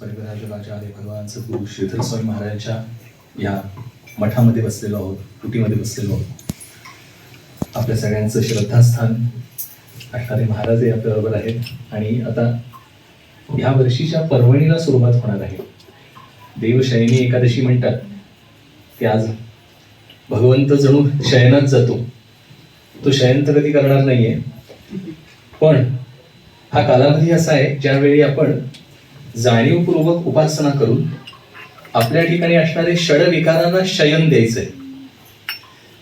भगवानचं भगवान श्रीधर स्वामी महाराजांच्या या मठामध्ये बसलेलो आहोत कुटीमध्ये बसलेलो आहोत. आपल्या सगळ्यांचं श्रद्धास्थान असणारे महाराजही आपल्याबरोबर आहेत. आणि आता ह्या वर्षीच्या पर्वणीला सुरुवात होणार आहे. देवशयनी एकादशी म्हणतात की आज भगवंत जणू शयनात जातो. तो शयन तर कधी करणार नाहीये पण हा कालावधी असा आहे ज्यावेळी आपण जाणीवपूर्वक उपासना करून आपल्या ठिकाणी असणारे षड विकारांना शयन द्यायचंय.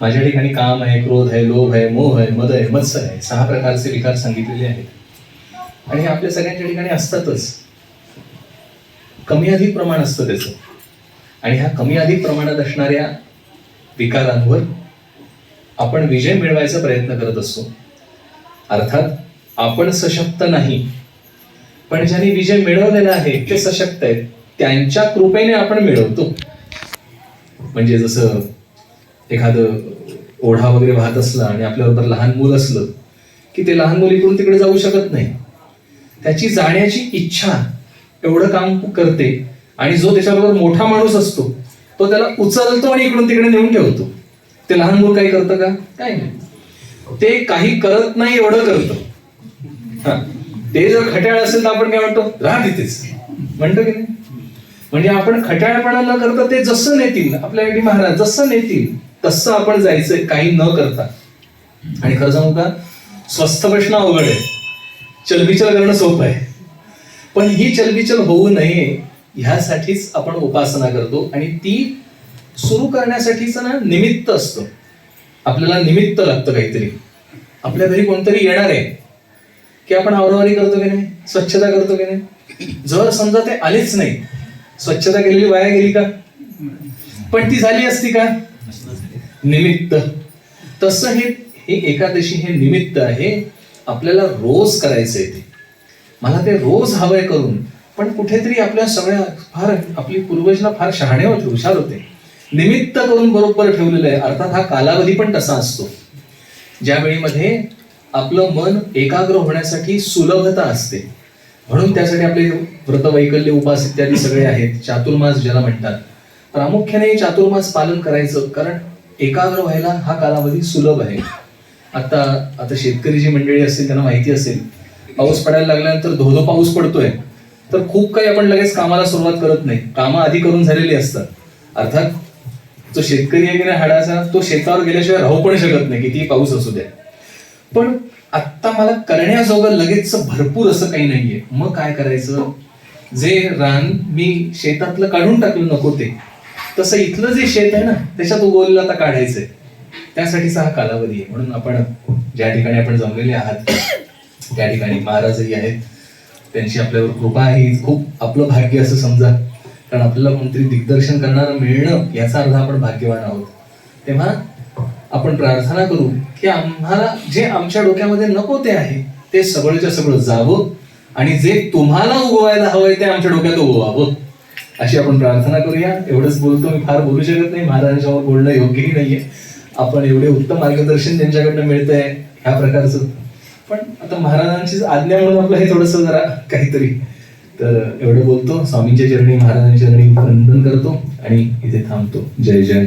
माझ्या ठिकाणी काम आहे क्रोध आहे लोभ आहे मोह आहे मद आहे मत्स आहे. सहा प्रकारचे विकार सांगितलेले आहेत. आणि हे आपल्या सगळ्यांच्या ठिकाणी असतातच. कमी अधिक प्रमाण असतं त्याचं. आणि ह्या कमी अधिक प्रमाणात असणाऱ्या विकारांवर आपण विजय मिळवायचा प्रयत्न करत असतो. अर्थात आपण सशक्त नाही. पण ज्यांनी विजय मिळवलेला आहे ते सशक्त आहेत. त्यांच्या कृपेने आपण मिळवतो. म्हणजे जसं एखादं ओढा वगैरे वाहत असला आणि आपल्याबरोबर लहान मूल असलं की ते लहान मुलीकडून तिकडे जाऊ शकत नाही. त्याची जाण्याची इच्छा एवढं काम करते आणि जो त्याच्याबरोबर मोठा माणूस असतो तो त्याला उचलतो आणि इकडून तिकडे नेऊन ठेवतो. ते लहान मूल काही करतं का? काय नाही. ते काही करत नाही एवढं करतं. हा. ते जर खट्याळ असेल तर आपण काय म्हणतो? राहा तिथेच म्हणतो की नाही? म्हणजे आपण खट्याळपणा न करता ते जसं नेतील आपल्यासाठी महाराज जसं नेतील तसं आपण जायचंय काही न करता. आणि खरं सांगू का? स्वस्थ प्रश्न अवघड आहे. चलबिचल करणं सोपं आहे. पण ही चलबिचल होऊ नये ह्यासाठीच आपण उपासना करतो आणि ती सुरू करण्यासाठीच ना निमित्त असतं. आपल्याला निमित्त लागतं काहीतरी. आपल्या घरी कोणतरी येणार आहे. की आपण आवरावारी करतो की नाही? स्वच्छता करतो की नाही? जर समजा ते आलेच नाही स्वच्छता केलेली वाया गेली का? पण ती झाली असती का? निमित्त. तसं हे हे एकादशी हे निमित्त आहे. आपल्याला रोज करायचंय ते. मला ते रोज हवंय करून. पण कुठेतरी आपल्या सगळ्या फार आपली पूर्वजना फार शहाणे होते हुशार होते. निमित्त करून बरोबर ठेवलेलं आहे. अर्थात हा कालावधी पण तसा असतो. ज्या वेळीमध्ये आपलं मन एकाग्र होण्यासाठी सुलभता असते. म्हणून त्यासाठी आपले व्रत वैकल्य उपास इत्यादी सगळे आहेत. चातुर्मास ज्याला म्हणतात. प्रामुख्याने चातुर्मास पालन करायचं कारण एकाग्र व्हायला हा कालावधी सुलभ आहे. आता आता शेतकरी जी मंडळी असतील त्यांना माहिती असेल पाऊस पडायला लागल्यानंतर धोधो पाऊस पडतोय. तर खूप काही आपण लगेच कामाला सुरुवात करत नाही. कामं आधी करून झालेली असतात. अर्थात जो शेतकरी आहे की नाही हाडाचा तो शेतावर गेल्याशिवाय राहू पण शकत नाही. कितीही पाऊस असू द्या. पण आत्ता मला करण्याजोगं लगेच भरपूर असं काही नाहीये. मग काय करायचं? जे रान मी शेतातलं काढून टाकलं नको ते. तसं इथलं जे शेत आहे ना त्याच्यात उगवलेलं आता काढायचंय. त्यासाठीचा हा कालावधी आहे. म्हणून आपण ज्या ठिकाणी आपण जमलेले आहात त्या ठिकाणी महाराजही आहेत. त्यांची आपल्यावर कृपा आहे. खूप आपलं भाग्य असं समजा. कारण आपल्याला कोणतरी दिग्दर्शन करणारं मिळणं याचा अर्थ आपण भाग्यवान आहोत. तेव्हा आपण प्रार्थना करू की आम्हाला जे आमच्या डोक्यामध्ये नको ते आहे ते सगळंच्या सगळं जावं आणि जे तुम्हाला उगवायला हवंय ते आमच्या डोक्यात उगवावं. अशी आपण प्रार्थना करूया. एवढंच बोलतो मी फार बोलू शकत नाही. महाराजांच्यावर बोलणं योग्यही नाहीये. आपण एवढे उत्तम मार्गदर्शन त्यांच्याकडनं मिळतंय ह्या प्रकारचं. पण आता महाराजांची आज्ञा म्हणून आपलं हे थोडस जरा काहीतरी. तर एवढं बोलतो. स्वामींच्या चरणी महाराजांच्या चरणी वंदन करतो आणि इथे थांबतो. जय जय.